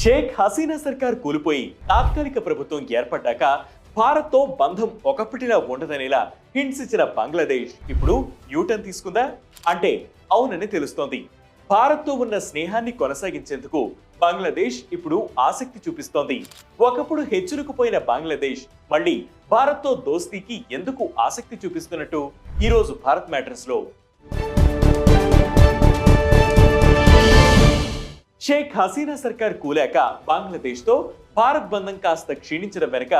షేక్ హసీనా సర్కార్ కూలిపోయి తాత్కాలిక ప్రభుత్వం ఏర్పడ్డాక భారత్తో బంధం ఒకప్పటిలా ఉండదనేలా హింట్స్ ఇచ్చిన బంగ్లాదేశ్ ఇప్పుడు యూటర్న్ తీసుకుందా? అంటే అవునని తెలుస్తోంది. భారత్తో ఉన్న స్నేహాన్ని కొనసాగించేందుకు బంగ్లాదేశ్ ఇప్పుడు ఆసక్తి చూపిస్తోంది. ఒకప్పుడు హెచ్చురుకుపోయిన బంగ్లాదేశ్ మళ్ళీ భారత్తో దోస్తీకి ఎందుకు ఆసక్తి చూపిస్తున్నట్టు? ఈరోజు భారత్ మ్యాటర్స్లో షేక్ హసీనా సర్కార్ కూలాక బంగ్లాదేశ్తో భారత్ బంధం కాస్త క్షీణించడం వెనుక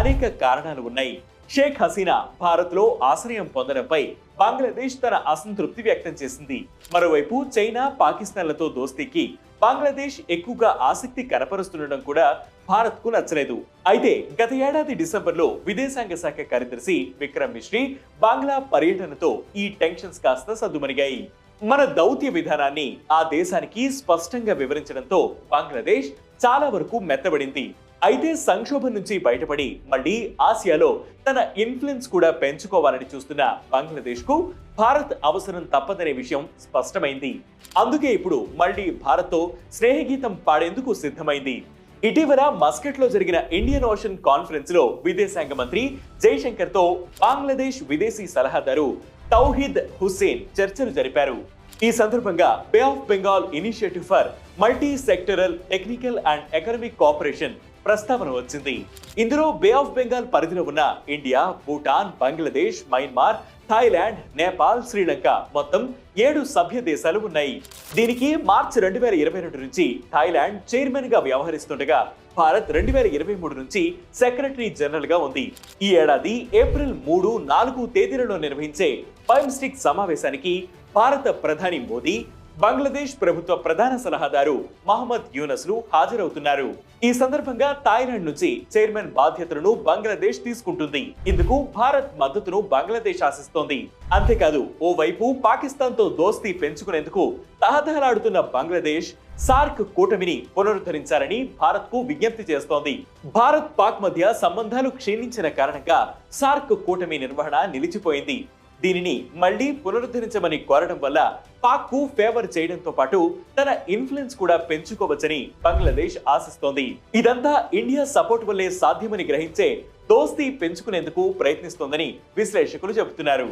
అనేక కారణాలు ఉన్నాయి. షేక్ హసీనా భారత్లో ఆశ్రయం పొందడంపై బంగ్లాదేశ్ తన అసంతృప్తి వ్యక్తం చేసింది. మరోవైపు చైనా పాకిస్తాన్లతో దోస్తీకి బంగ్లాదేశ్ ఎక్కువగా ఆసక్తి కనపరుస్తుండడం కూడా భారత్కు నచ్చలేదు. అయితే గత ఏడాది డిసెంబర్లో విదేశాంగ శాఖ కార్యదర్శి విక్రమ్ మిశ్రీ బంగ్లా పర్యటనతో ఈ టెన్షన్స్ కాస్త సద్దుమణిగాయి. మన దౌత్య విధానాన్ని ఆ దేశానికి స్పష్టంగా వివరించడంతో బంగ్లాదేశ్ చాలా వరకు మెత్తబడింది. అయితే సంక్షోభం నుంచి బయటపడి మళ్ళీ ఆసియాలో తన ఇన్ఫ్లుయెన్స్ కూడా పెంచుకోవాలని చూస్తున్న బంగ్లాదేశ్కు భారత్ అవసరం తప్పదనే విషయం స్పష్టమైంది. అందుకే ఇప్పుడు మళ్ళీ భారత్తో స్నేహగీతం పాడేందుకు సిద్ధమైంది. ఇటీవల మస్కట్లో జరిగిన ఇండియన్ ఓషన్ కాన్ఫరెన్స్లో విదేశాంగ మంత్రి జైశంకర్తో బంగ్లాదేశ్ విదేశీ సలహాదారు తౌహిద్ హుస్సేన్ చర్చలు జరిపారు. ఈ సందర్భంగా bay of Bengal initiative for multi sectoral technical and economic cooperation ప్రస్తావన వచ్చింది. ఇందులో బే ఆఫ్ బెంగాల్ పరిధిలో ఉన్న India Bhutan Bangladesh Myanmar Thailand Nepal Sri Lanka మొత్తం ఏడు సభ్య దేశాలు ఉన్నాయి. దీనికి మార్చి రెండు వేల ఇరవై రెండు నుంచి థాయిలాండ్ చైర్మన్గా వ్యవహరిస్తుండగా భారత్ రెండు వేల ఇరవై మూడు నుంచి సెక్రటరీ జనరల్గా ఉంది. ఈ ఏడాది ఏప్రిల్ మూడు నాలుగు తేదీలలో నిర్వహించే బైమ్స్టిక్ సమావేశానికి భారత ప్రధాని మోదీ బంగ్లాదేశ్ ప్రభుత్వ ప్రధాన సలహాదారు మహమ్మద్ యూనస్లు హాజరవుతున్నారు. ఈ సందర్భంగా థాయిలాండ్ నుంచి చైర్మన్ బాధ్యతలను బంగ్లాదేశ్ తీసుకుంటుంది. ఇందుకు భారత్ మద్దతును బంగ్లాదేశ్ ఆశిస్తోంది. అంతేకాదు ఓవైపు పాకిస్తాన్తో దోస్తీ పెంచుకునేందుకు తహతహలాడుతున్న బంగ్లాదేశ్ సార్క్ కూటమిని పునరుద్ధరించాలని భారత్కు విజ్ఞప్తి చేస్తోంది. భారత్ పాక్ మధ్య సంబంధాలు క్షీణించిన కారణంగా సార్క్ కూటమి నిర్వహణ నిలిచిపోయింది. దీనిని మళ్ళీ పునరుద్ధరించమని కోరడం వల్ల పాక్కు ఫేవర్ చేయడంతో పాటు తన ఇన్ఫ్లుయెన్స్ కూడా పెంచుకోవచ్చని బంగ్లాదేశ్ ఆశిస్తోంది. ఇదంతా ఇండియా సపోర్ట్ వల్లే సాధ్యమని గ్రహించే దోస్తీ పెంచుకునేందుకు ప్రయత్నిస్తోందని విశ్లేషకులు చెబుతున్నారు.